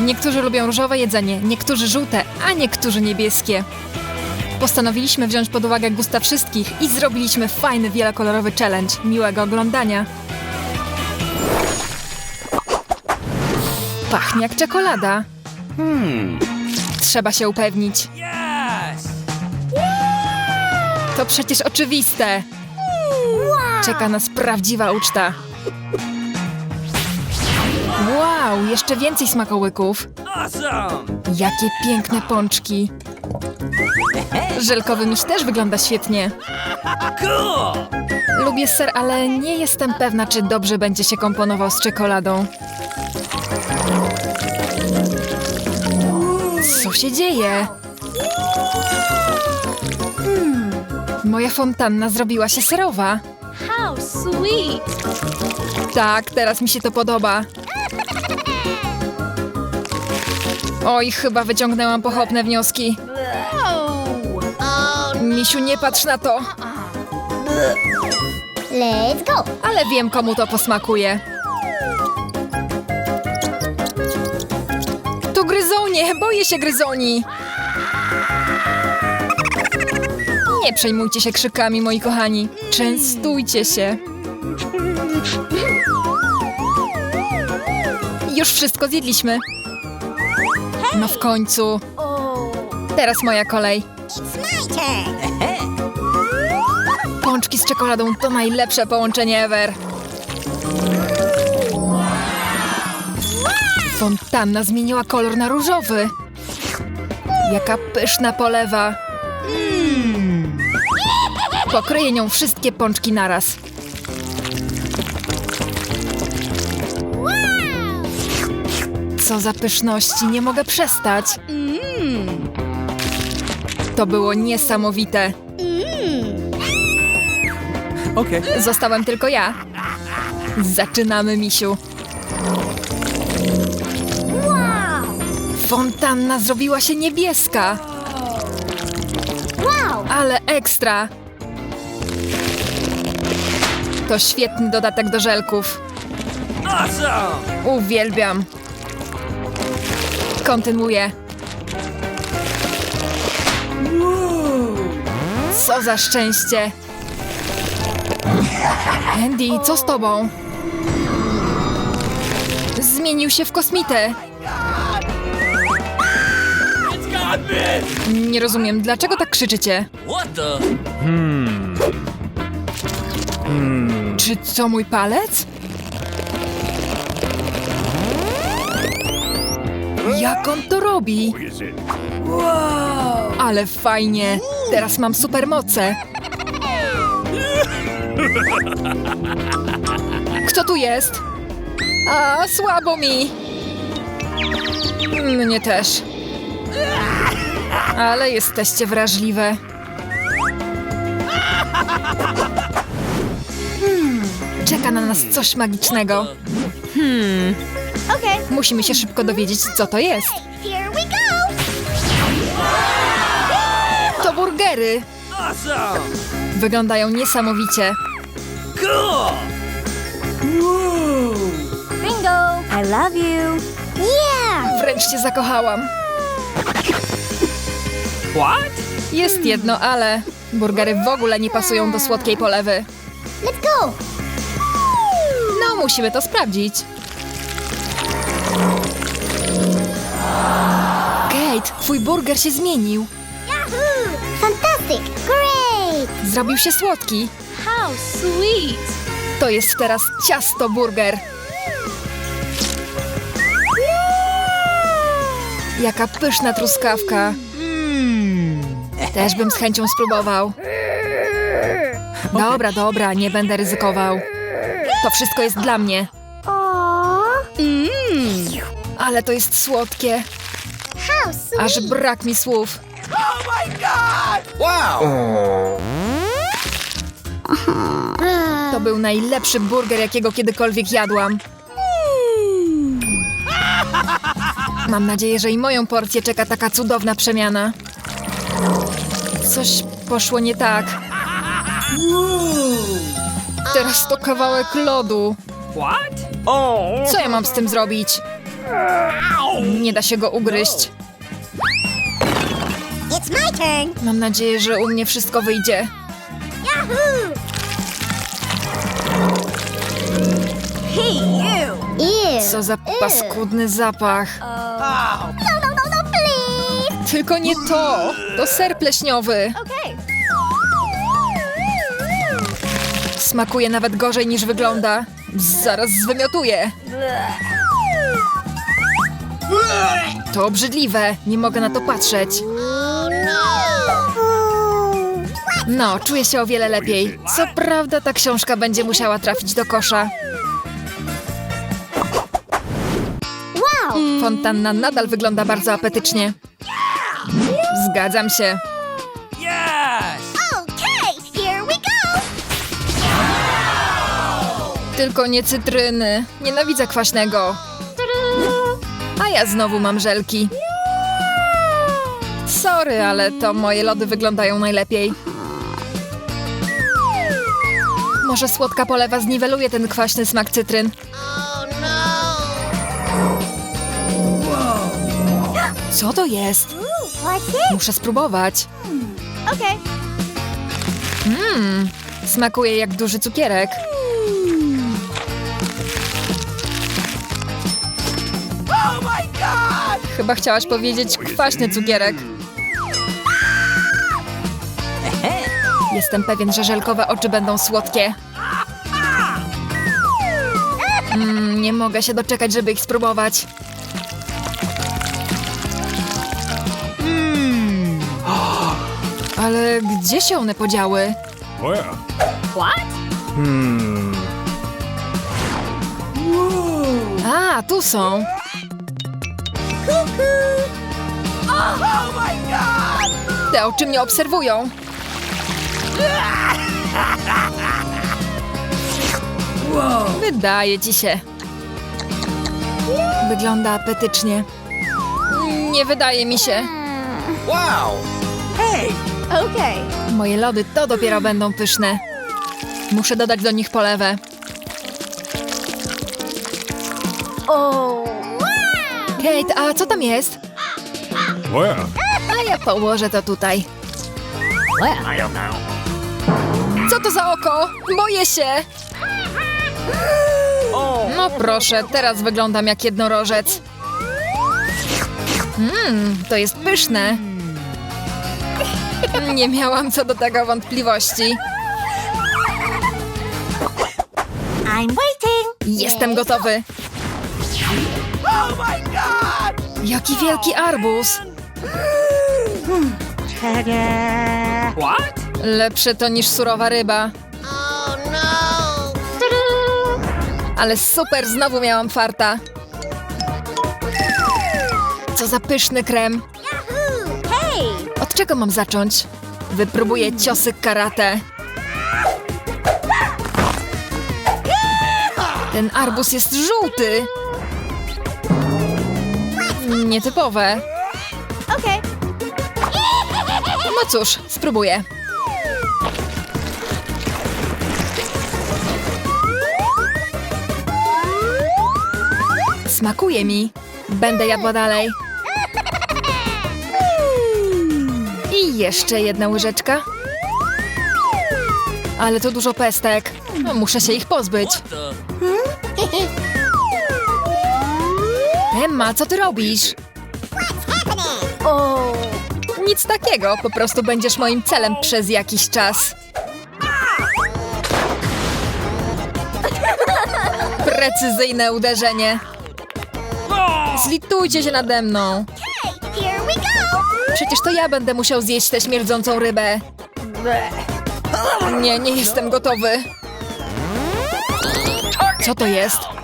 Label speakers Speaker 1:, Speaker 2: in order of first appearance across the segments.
Speaker 1: Niektórzy lubią różowe jedzenie, niektórzy żółte, a niektórzy niebieskie. Postanowiliśmy wziąć pod uwagę gusta wszystkich i zrobiliśmy fajny, wielokolorowy challenge. Miłego oglądania. Pachnie jak czekolada. Trzeba się upewnić. To przecież oczywiste. Czeka nas prawdziwa uczta. Wow, jeszcze więcej smakołyków.
Speaker 2: Awesome!
Speaker 1: Jakie piękne pączki. Żelkowy miś też wygląda świetnie.
Speaker 2: Cool!
Speaker 1: Lubię ser, ale nie jestem pewna, czy dobrze będzie się komponował z czekoladą. Co się dzieje? Hmm, Moja fontanna zrobiła się serowa.
Speaker 3: How sweet!
Speaker 1: Tak, teraz mi się to podoba. Oj, chyba wyciągnęłam pochopne wnioski. Misiu, nie patrz na to.
Speaker 4: Let's go!
Speaker 1: Ale wiem, komu to posmakuje. To gryzonie! Boję się gryzoni! Nie przejmujcie się krzykami, moi kochani. Częstujcie się. Już wszystko zjedliśmy. No w końcu. Teraz moja kolej. Pączki z czekoladą to najlepsze połączenie ever. Fontanna zmieniła kolor na różowy. Jaka pyszna polewa. Pokryję nią wszystkie pączki naraz. Co za pyszności, nie mogę przestać. To było niesamowite.
Speaker 2: Okay.
Speaker 1: Zostałem tylko ja. Zaczynamy, misiu. Fontanna zrobiła się niebieska.
Speaker 4: Wow!
Speaker 1: Ale ekstra. To świetny dodatek do żelków.
Speaker 2: Awesome!
Speaker 1: Uwielbiam. Kontynuuję. Co za szczęście. Andy, co z tobą? Zmienił się w kosmitę. Nie rozumiem, dlaczego tak krzyczycie?
Speaker 2: What the?
Speaker 1: Czy co mój palec? Jak on to robi? Ale fajnie. Teraz mam supermoce. Kto tu jest? A, słabo mi. Mnie też. Ale jesteście wrażliwe. Czeka na nas coś magicznego.
Speaker 4: Okay,
Speaker 1: Musimy się szybko dowiedzieć, co to jest. To burgery. Wyglądają niesamowicie.
Speaker 4: Bingo! I love you! Yeah!
Speaker 1: Wręcz się zakochałam.
Speaker 2: What?
Speaker 1: Jest jedno, ale burgery w ogóle nie pasują do słodkiej polewy.
Speaker 4: Let's go!
Speaker 1: No, musimy to sprawdzić. Kate, twój burger się zmienił.
Speaker 4: Yahoo! Fantastic! Great!
Speaker 1: Zrobił się słodki.
Speaker 3: How sweet!
Speaker 1: To jest teraz ciasto burger. Jaka pyszna truskawka. Też bym z chęcią spróbował. Dobra, dobra, nie będę ryzykował. To wszystko jest dla mnie. Ale to jest słodkie.
Speaker 4: How sweet!
Speaker 1: Aż brak mi słów.
Speaker 2: Wow!
Speaker 1: To był najlepszy burger, jakiego kiedykolwiek jadłam. Mam nadzieję, że i moją porcję czeka taka cudowna przemiana. Coś poszło nie tak. Teraz to kawałek lodu.
Speaker 2: What? Oh!
Speaker 1: Co ja mam z tym zrobić? Nie da się go ugryźć.
Speaker 4: It's my turn.
Speaker 1: Mam nadzieję, że u mnie wszystko wyjdzie.
Speaker 4: Yahoo! Hey, you! Ew.
Speaker 1: Co za paskudny zapach.
Speaker 4: No, no, no, no, please!
Speaker 1: Tylko nie to! To ser pleśniowy.
Speaker 4: Okay.
Speaker 1: Smakuje nawet gorzej niż wygląda. Zaraz zwymiotuję. To obrzydliwe. Nie mogę na to patrzeć. No, czuję się o wiele lepiej. Co prawda ta książka będzie musiała trafić do kosza. Fontanna nadal wygląda bardzo apetycznie. Zgadzam się. Tylko nie cytryny. Nienawidzę kwaśnego. Ja znowu mam żelki. Sorry, ale to moje lody wyglądają najlepiej. Może słodka polewa zniweluje ten kwaśny smak cytryn. Co to jest? Muszę spróbować. Mmm, smakuje jak duży cukierek. Chyba chciałaś powiedzieć kwaśny cukierek. Jestem pewien, że żelkowe oczy będą słodkie. Mm, nie mogę się doczekać, żeby ich spróbować. Ale gdzie się one podziały?
Speaker 2: Where?
Speaker 1: A, tu są.
Speaker 2: Oh my god!
Speaker 1: Te oczy mnie obserwują. Wydaje ci się. Wygląda apetycznie. Nie wydaje mi się.
Speaker 2: Wow! Hey!
Speaker 4: Okay.
Speaker 1: Moje lody to dopiero będą pyszne. Muszę dodać do nich polewę.
Speaker 4: Oh.
Speaker 1: Kate, a co tam jest?
Speaker 2: Where?
Speaker 1: A ja położę to tutaj.
Speaker 2: I don't know.
Speaker 1: Co to za oko? Boję się! No proszę, teraz wyglądam jak jednorożec. Mmm, to jest pyszne. Nie miałam co do tego wątpliwości.
Speaker 4: I'm waiting.
Speaker 1: Jestem gotowy.
Speaker 2: Oh my god!
Speaker 1: Jaki wielki arbuz.
Speaker 2: What?
Speaker 1: Lepsze to niż surowa ryba. Ale super, znowu miałam farta. Co za pyszny krem. Od czego mam zacząć? Wypróbuję ciosy karate. Ten arbus jest żółty. Nietypowe.
Speaker 4: Okay.
Speaker 1: No cóż, spróbuję. Smakuje mi. Będę jadła dalej. I jeszcze jedna łyżeczka. Ale to dużo pestek. Muszę się ich pozbyć. Emma, co ty robisz?
Speaker 4: Oh.
Speaker 1: Nic takiego, po prostu będziesz moim celem przez jakiś czas. Precyzyjne uderzenie. Zlitujcie się nade mną. Przecież to ja będę musiał zjeść tę śmierdzącą rybę. Nie, nie jestem gotowy. Co to jest?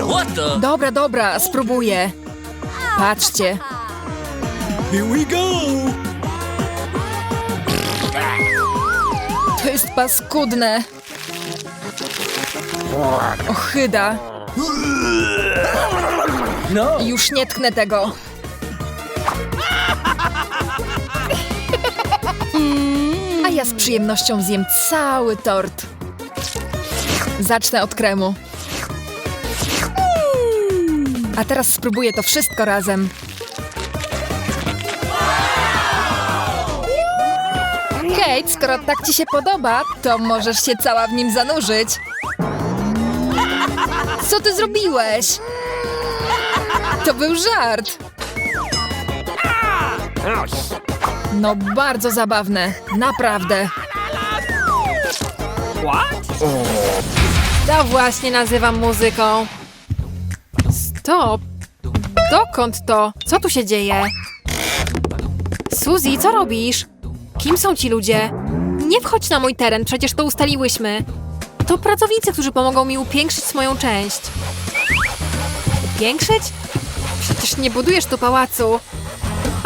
Speaker 2: What the?
Speaker 1: Dobra, dobra, spróbuję. Patrzcie,
Speaker 2: Here we go!
Speaker 1: to jest paskudne. Ochyda.
Speaker 2: No!
Speaker 1: Już nie tknę tego. A ja z przyjemnością zjem cały tort.
Speaker 5: Zacznę od kremu. A teraz spróbuję to wszystko razem. Kate, skoro tak ci się podoba, to możesz się cała w nim zanurzyć. Co ty zrobiłeś? To był żart. No bardzo zabawne, naprawdę. To właśnie nazywam muzyką. Stop! Dokąd to? Co tu się dzieje? Suzy, co robisz? Kim są ci ludzie? Nie wchodź na mój teren, przecież to ustaliłyśmy. To pracownicy, którzy pomogą mi upiększyć moją część. Upiększyć? Przecież nie budujesz tu pałacu.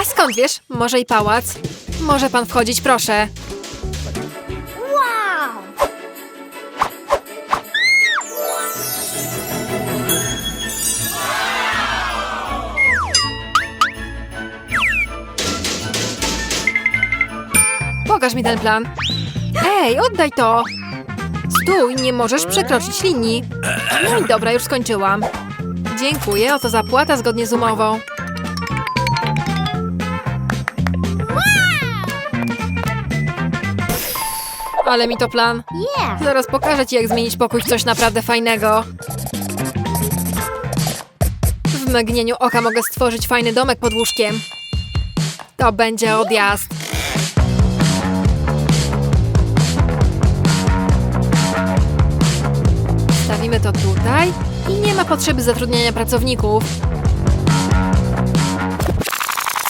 Speaker 5: A skąd wiesz? Może i pałac? Może pan wchodzić, proszę. Pokaż mi ten plan. Ej, oddaj to! Stój, nie możesz przekroczyć linii. No i dobra, już skończyłam. Dziękuję, oto zapłata zgodnie z umową. Ale mi to plan. Zaraz pokażę ci, jak zmienić pokój w coś naprawdę fajnego. W mgnieniu oka mogę stworzyć fajny domek pod łóżkiem. To będzie odjazd. Stawimy to tutaj i nie ma potrzeby zatrudniania pracowników.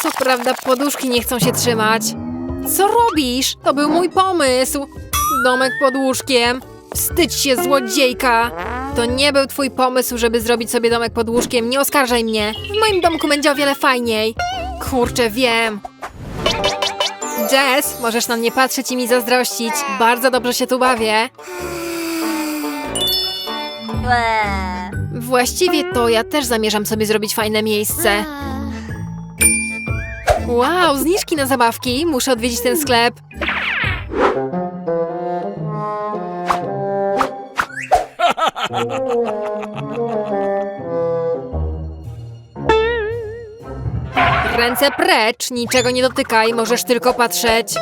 Speaker 5: Co prawda poduszki nie chcą się trzymać. Co robisz? To był mój pomysł. Domek pod łóżkiem. Wstydź się, złodziejka! To nie był twój pomysł, żeby zrobić sobie domek pod łóżkiem. Nie oskarżaj mnie. W moim domku będzie o wiele fajniej. Kurczę, wiem. Jess, możesz na mnie patrzeć i mi zazdrościć. Bardzo dobrze się tu bawię. Właściwie to ja też zamierzam sobie zrobić fajne miejsce. Wow, zniżki na zabawki. Muszę odwiedzić ten sklep. Ręce precz, niczego nie dotykaj, możesz tylko patrzeć.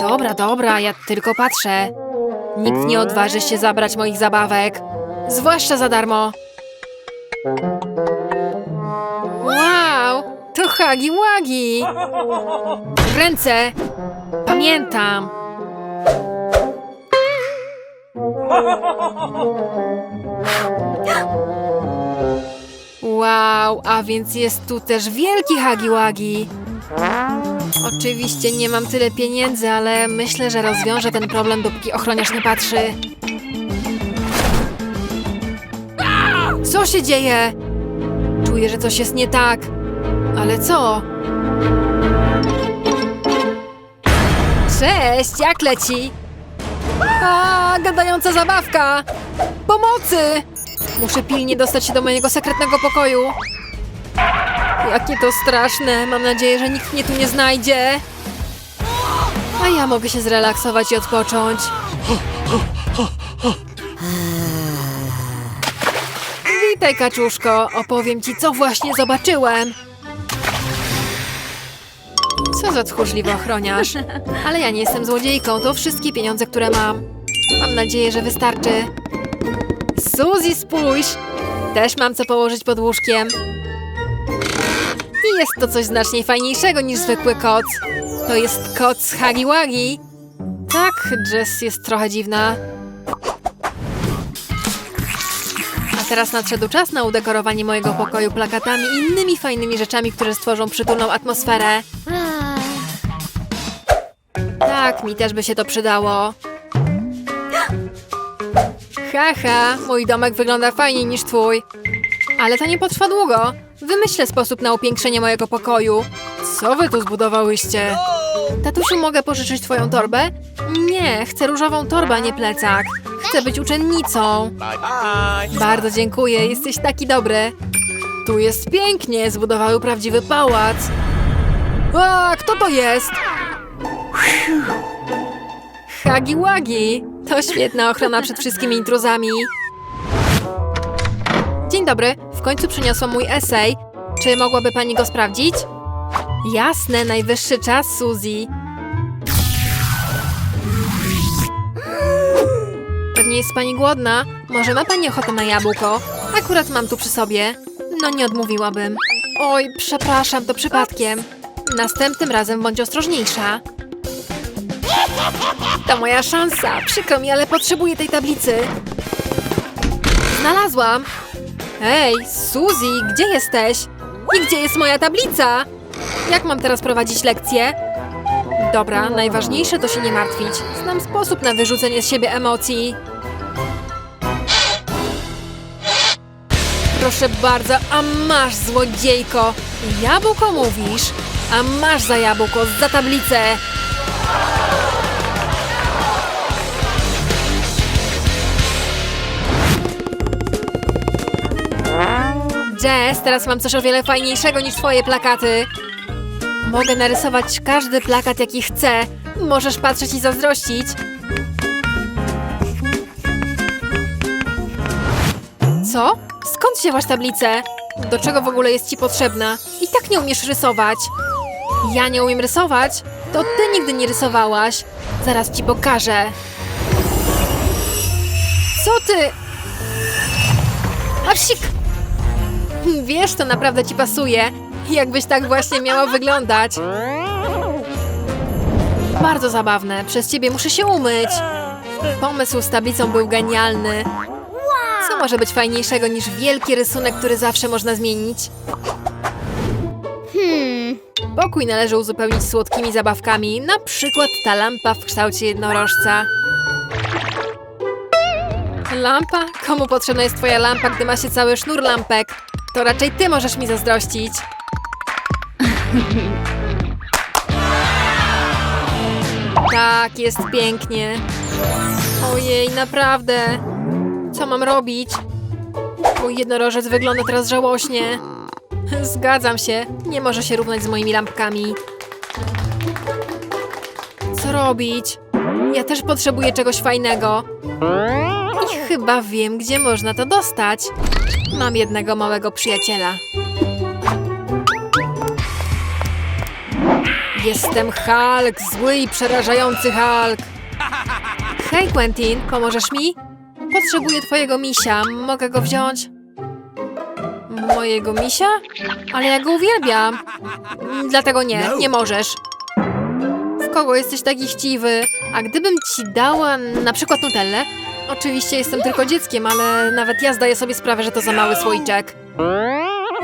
Speaker 5: Dobra, dobra, ja tylko patrzę. Nikt nie odważy się zabrać moich zabawek. Zwłaszcza za darmo. Wow, to Hagi Wagi. Ręce. Pamiętam. Wow, a więc jest tu też wielki Hagi Wagi. Oczywiście nie mam tyle pieniędzy, ale myślę, że rozwiążę ten problem, dopóki ochroniarz nie patrzy. Co się dzieje? Czuję, że coś jest nie tak. Ale co? Cześć, jak leci? A, gadająca zabawka! Pomocy! Muszę pilnie dostać się do mojego sekretnego pokoju. Jakie to straszne. Mam nadzieję, że nikt mnie tu nie znajdzie. A ja mogę się zrelaksować i odpocząć. Witaj, kaczuszko. Opowiem ci, co właśnie zobaczyłem. Co za tchórzliwy ochroniarz. Ale ja nie jestem złodziejką. To wszystkie pieniądze, które mam. Mam nadzieję, że wystarczy. Suzy, spójrz! Też mam co położyć pod łóżkiem. I jest to coś znacznie fajniejszego niż zwykły koc. To jest koc z Hagi Wagi. Tak, Jess jest trochę dziwna. Teraz nadszedł czas na udekorowanie mojego pokoju plakatami i innymi fajnymi rzeczami, które stworzą przytulną atmosferę. Tak, mi też by się to przydało. Haha, mój domek wygląda fajniej niż twój. Ale to nie potrwa długo. Wymyślę sposób na upiększenie mojego pokoju. Co wy tu zbudowałyście? Tatusiu, mogę pożyczyć twoją torbę? Nie, chcę różową torbę, a nie plecak. Chcę być uczennicą. Bardzo dziękuję, jesteś taki dobry. Tu jest pięknie, zbudowały prawdziwy pałac. A, kto to jest? Hagi Wagi, To świetna ochrona przed wszystkimi intruzami. Dzień dobry, w końcu przyniosłam mój esej. Czy mogłaby pani go sprawdzić? Jasne, najwyższy czas, Suzy. Pewnie jest pani głodna. Może ma pani ochotę na jabłko? Akurat mam tu przy sobie. No nie odmówiłabym. Oj, przepraszam, to przypadkiem. Następnym razem bądź ostrożniejsza. To moja szansa. Przykro mi, ale potrzebuję tej tablicy. Znalazłam. Ej, Suzy, gdzie jesteś? I gdzie jest moja tablica? Jak mam teraz prowadzić lekcję? Dobra, najważniejsze to się nie martwić. Znam sposób na wyrzucenie z siebie emocji. Proszę bardzo, a masz złodziejko! Jabłko mówisz? A masz za jabłko, za tablicę! Jess, teraz mam coś o wiele fajniejszego niż twoje plakaty. Mogę narysować każdy plakat, jaki chcę. Możesz patrzeć i zazdrościć. Co? Skąd wzięłaś tablicę? Do czego w ogóle jest ci potrzebna? I tak nie umiesz rysować. Ja nie umiem rysować? To ty nigdy nie rysowałaś. Zaraz ci pokażę. Co ty? A psik! Wiesz, to naprawdę ci pasuje. Jakbyś tak właśnie miała wyglądać. Bardzo zabawne. Przez ciebie muszę się umyć. Pomysł z tablicą był genialny. Co może być fajniejszego niż wielki rysunek, który zawsze można zmienić? Hmm. Pokój należy uzupełnić słodkimi zabawkami, na przykład ta lampa w kształcie jednorożca. Lampa? Komu potrzebna jest twoja lampa, gdy ma się cały sznur lampek? To raczej ty możesz mi zazdrościć. Tak, jest pięknie. Ojej, naprawdę. Co mam robić? Mój jednorożec wygląda teraz żałośnie. Zgadzam się, nie może się równać z moimi lampkami. Co robić? Ja też potrzebuję czegoś fajnego. I chyba wiem, gdzie można to dostać. Mam jednego małego przyjaciela. Jestem Hulk, zły i przerażający Hulk. Hej, Quentin, pomożesz mi? Potrzebuję twojego misia. Mogę go wziąć? Mojego misia? Ale ja go uwielbiam. Dlatego nie, nie możesz. W kogo jesteś taki chciwy? A gdybym ci dała na przykład Nutellę? Oczywiście jestem tylko dzieckiem, ale nawet ja zdaję sobie sprawę, że to za mały słoiczek.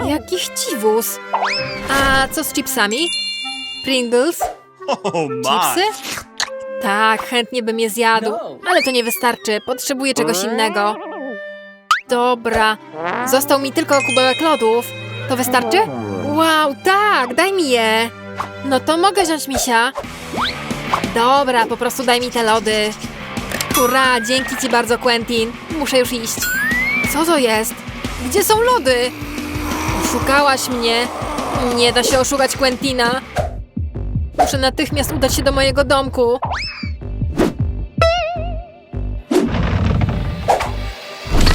Speaker 5: Jaki chciwus. A co z chipsami? Pringles?
Speaker 2: Oh my.
Speaker 5: Chipsy? Tak, chętnie bym je zjadł, ale to nie wystarczy. Potrzebuję czegoś innego. Dobra, został mi tylko kubełek lodów. To wystarczy? Wow, tak, daj mi je. No to mogę wziąć misia. Dobra, po prostu daj mi te lody. Hurra, dzięki ci bardzo, Quentin. Muszę już iść. Co to jest? Gdzie są lody? Oszukałaś mnie. Nie da się oszukać Quentina. Muszę natychmiast udać się do mojego domku.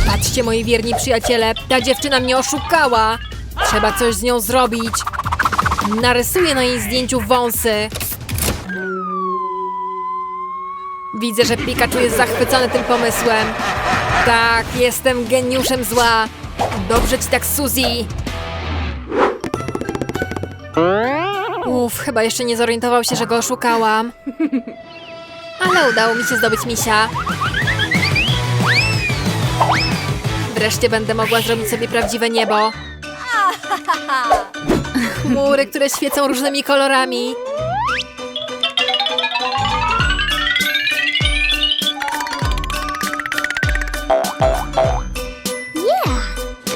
Speaker 5: Patrzcie, moi wierni przyjaciele, ta dziewczyna mnie oszukała. Trzeba coś z nią zrobić. Narysuję na jej zdjęciu wąsy. Widzę, że Pikachu jest zachwycony tym pomysłem. Tak, jestem geniuszem zła. Dobrze ci tak, Suzy. Uff, chyba jeszcze nie zorientował się, że go oszukałam. Ale udało mi się zdobyć misia. Wreszcie będę mogła zrobić sobie prawdziwe niebo. Chmury, które świecą różnymi kolorami.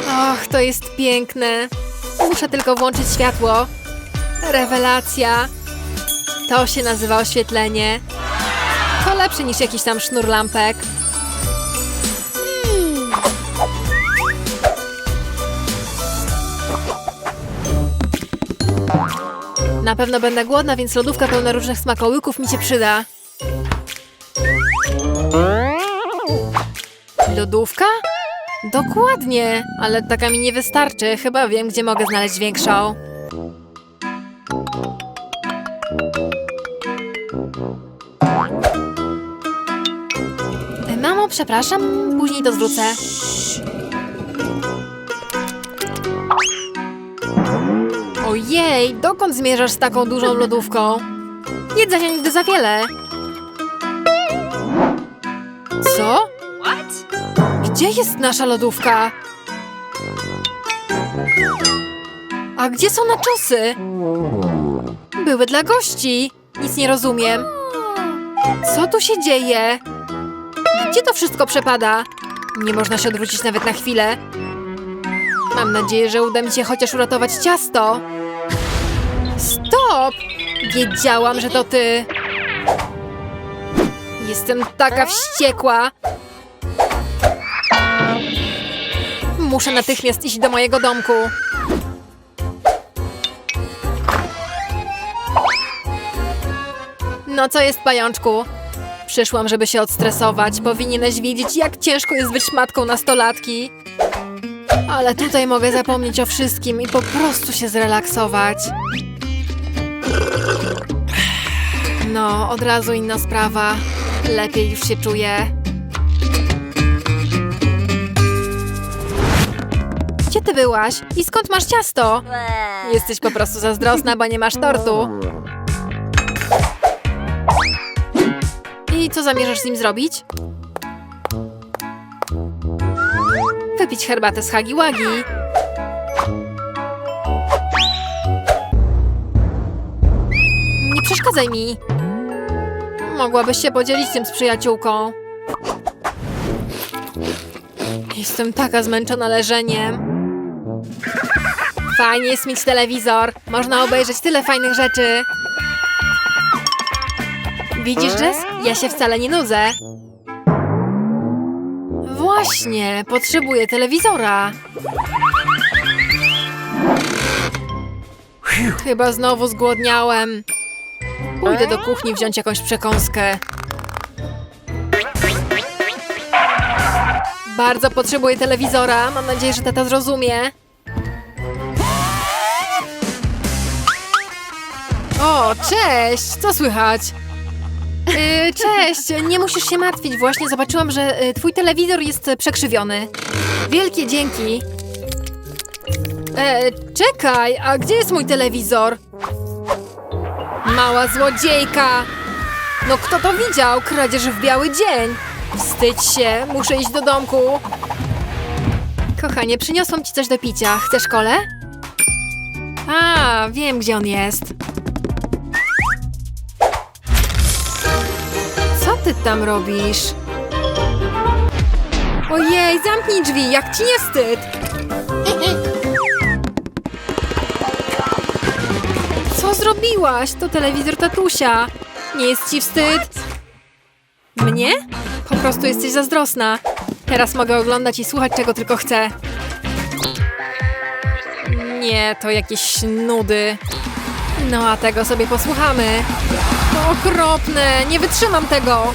Speaker 5: Och, to jest piękne. Muszę tylko włączyć światło. Rewelacja. To się nazywa oświetlenie. To lepsze niż jakiś tam sznur lampek. Na pewno będę głodna, więc lodówka pełna różnych smakołyków mi się przyda. Lodówka? Dokładnie, ale taka mi nie wystarczy. Chyba wiem, gdzie mogę znaleźć większą. Mamo, przepraszam, później to zwrócę. Ojej, dokąd zmierzasz z taką dużą lodówką? Jedzenia nigdy za wiele. Co? Gdzie jest nasza lodówka? A gdzie są naczosy? Były dla gości. Nic nie rozumiem. Co tu się dzieje? Gdzie to wszystko przepada? Nie można się odwrócić nawet na chwilę. Mam nadzieję, że uda mi się chociaż uratować ciasto. Stop! Wiedziałam, że to ty. Jestem taka wściekła. Muszę natychmiast iść do mojego domku. No co jest, pajączku? Przyszłam, żeby się odstresować. Powinieneś wiedzieć, jak ciężko jest być matką nastolatki. Ale tutaj mogę zapomnieć o wszystkim i po prostu się zrelaksować. No, od razu inna sprawa. Lepiej już się czuję. Gdzie ty byłaś? I skąd masz ciasto? Jesteś po prostu zazdrosna, bo nie masz tortu. I co zamierzasz z nim zrobić? Wypić herbatę z Hagi-Wagi. Nie przeszkadzaj mi. Mogłabyś się podzielić tym z przyjaciółką. Jestem taka zmęczona leżeniem. Fajnie jest mieć telewizor. Można obejrzeć tyle fajnych rzeczy. Widzisz, Jess? Ja się wcale nie nudzę. Właśnie, potrzebuję telewizora. Chyba znowu zgłodniałem. Pójdę do kuchni wziąć jakąś przekąskę. Bardzo potrzebuję telewizora. Mam nadzieję, że tata zrozumie. O, cześć! Co słychać? Yy, cześć! Nie musisz się martwić. Właśnie zobaczyłam, że y, twój telewizor jest y, przekrzywiony. Wielkie dzięki. E, czekaj, a gdzie jest mój telewizor? Mała złodziejka! No kto to widział? Kradzież w biały dzień. Wstydź się, muszę iść do domku. Kochanie, przyniosłam ci coś do picia. Chcesz kole? A, wiem gdzie on jest. Ty tam robisz? Ojej, zamknij drzwi, jak ci nie wstyd! Co zrobiłaś? To telewizor tatusia. Nie jest ci wstyd? Mnie? Po prostu jesteś zazdrosna. Teraz mogę oglądać i słuchać czego tylko chcę. Nie, to jakieś nudy. No a tego sobie posłuchamy. To okropne, nie wytrzymam tego.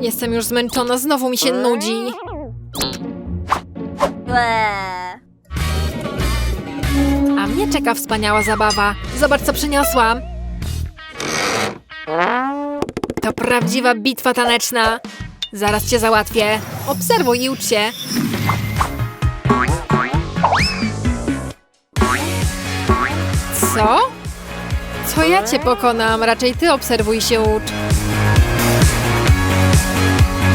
Speaker 5: Jestem już zmęczona, znowu mi się nudzi. A mnie czeka wspaniała zabawa. Zobacz, co przyniosłam. To prawdziwa bitwa taneczna. Zaraz cię załatwię. Obserwuj i ucz się. Co? Co ja cię pokonam? Raczej ty obserwuj się ucz.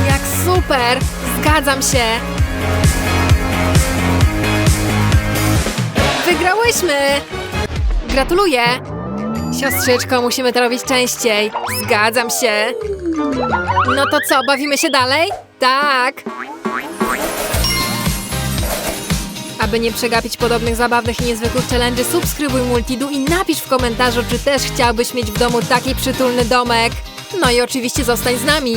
Speaker 5: Jak super! Zgadzam się! Wygrałyśmy! Gratuluję! Siostrzyczko, musimy to robić częściej. Zgadzam się. No to co, bawimy się dalej? Tak! Aby nie przegapić podobnych zabawnych i niezwykłych challenge, subskrybuj Multidu i napisz w komentarzu, czy też chciałbyś mieć w domu taki przytulny domek. No i oczywiście zostań z nami.